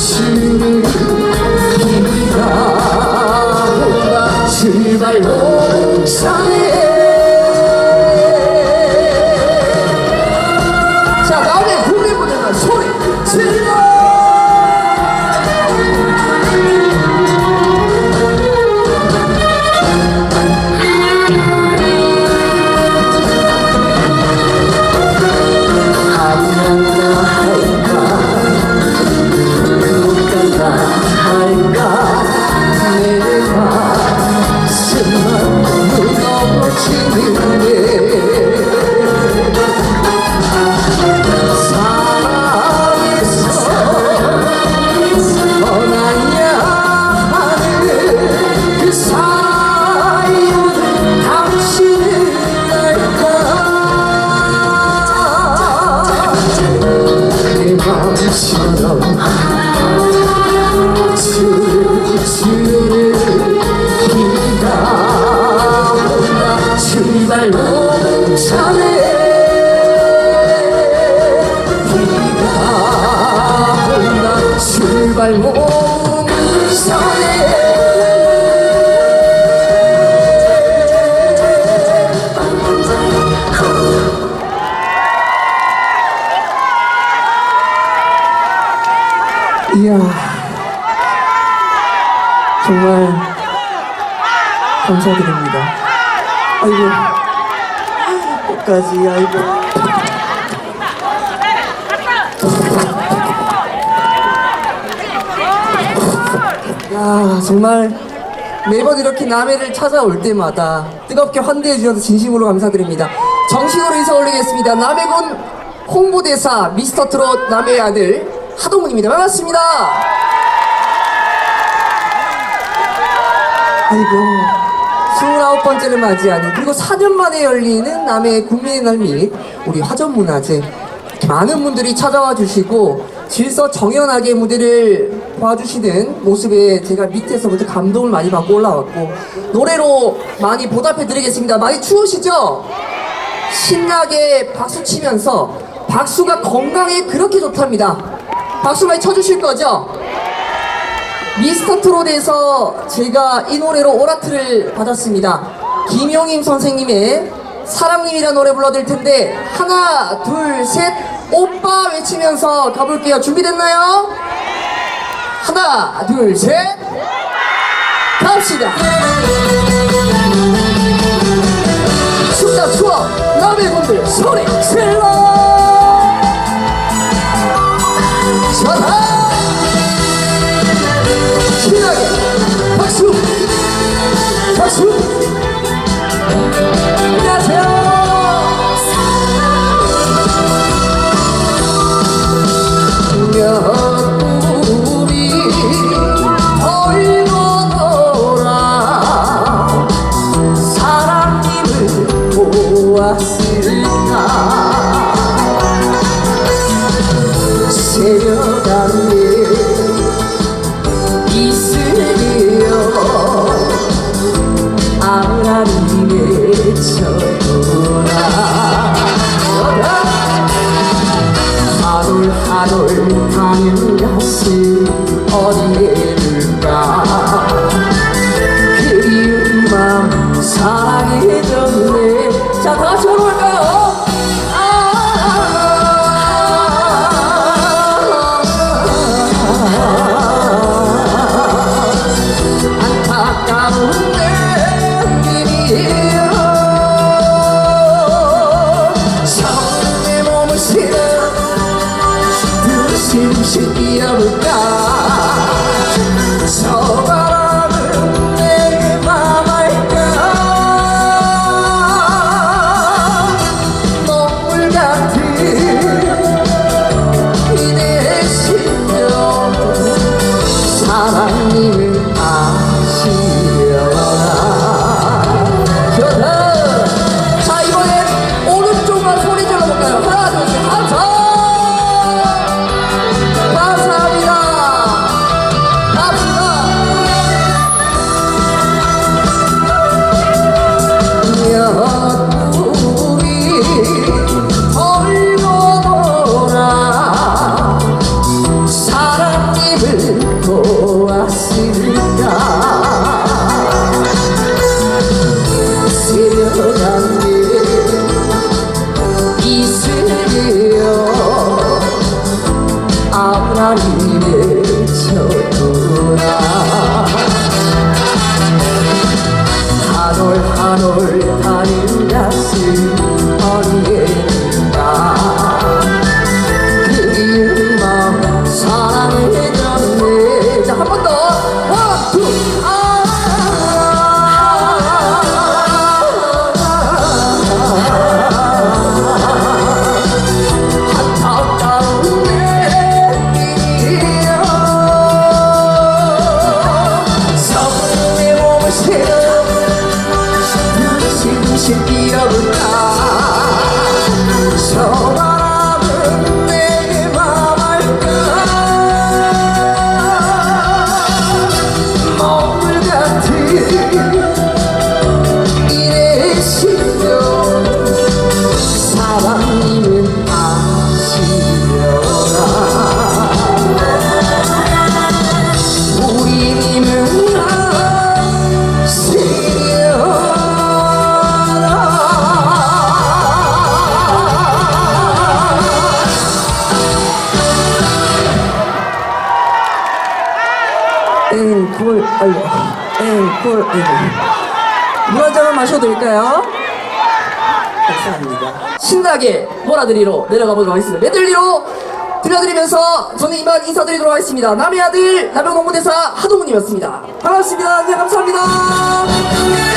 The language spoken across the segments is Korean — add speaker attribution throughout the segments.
Speaker 1: 당신을 기다보다 제발 옥상에 감사드립니다 아이고 끝까지 아이고 야 정말 매번 이렇게 남해를 찾아올 때마다 뜨겁게 환대해 주셔서 진심으로 감사드립니다. 정식으로 인사 올리겠습니다. 남해군 홍보대사 미스터 트롯 남해의 아들 하동훈입니다. 반갑습니다. 아이고 29번째를 맞이하는 그리고 4년 만에 열리는 남해 국민의 날 및 우리 화전문화제 많은 분들이 찾아와 주시고 질서 정연하게 무대를 봐주시는 모습에 제가 밑에서부터 감동을 많이 받고 올라왔고 노래로 많이 보답해 드리겠습니다 많이 추우시죠? 신나게 박수 치면서 박수가 건강에 그렇게 좋답니다 박수 많이 쳐주실 거죠? 미스터 트롯에서 제가 이 노래로 오라트를 받았습니다. 김용임 선생님의 사랑님이라는 노래 불러드릴 텐데 하나 둘 셋 오빠 외치면서 가볼게요. 준비됐나요? 하나 둘 셋 갑시다. 박 볼, 아유, 예, 볼, 예. 물한 잔만 마셔도 될까요? 감사합니다. 신나게 몰아드리로 내려가 보도록 하겠습니다. 네, 메들리로 들려드리면서 저는 이만 인사드리도록 하겠습니다. 남의 아들, 남영공무대사 하동훈이었습니다. 반갑습니다. 네, 감사합니다.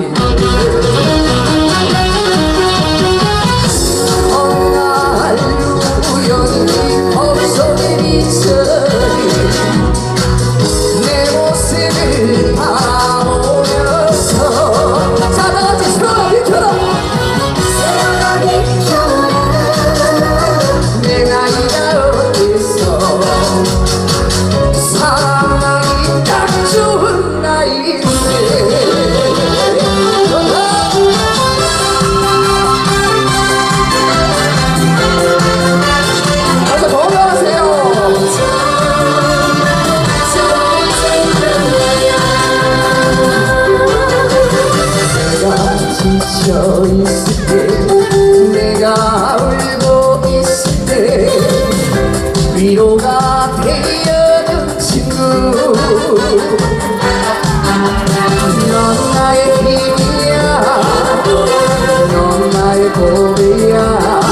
Speaker 1: Thank you. 위로가 되어준 친구. 넌 나의 힘이야. 넌 나의 고비야.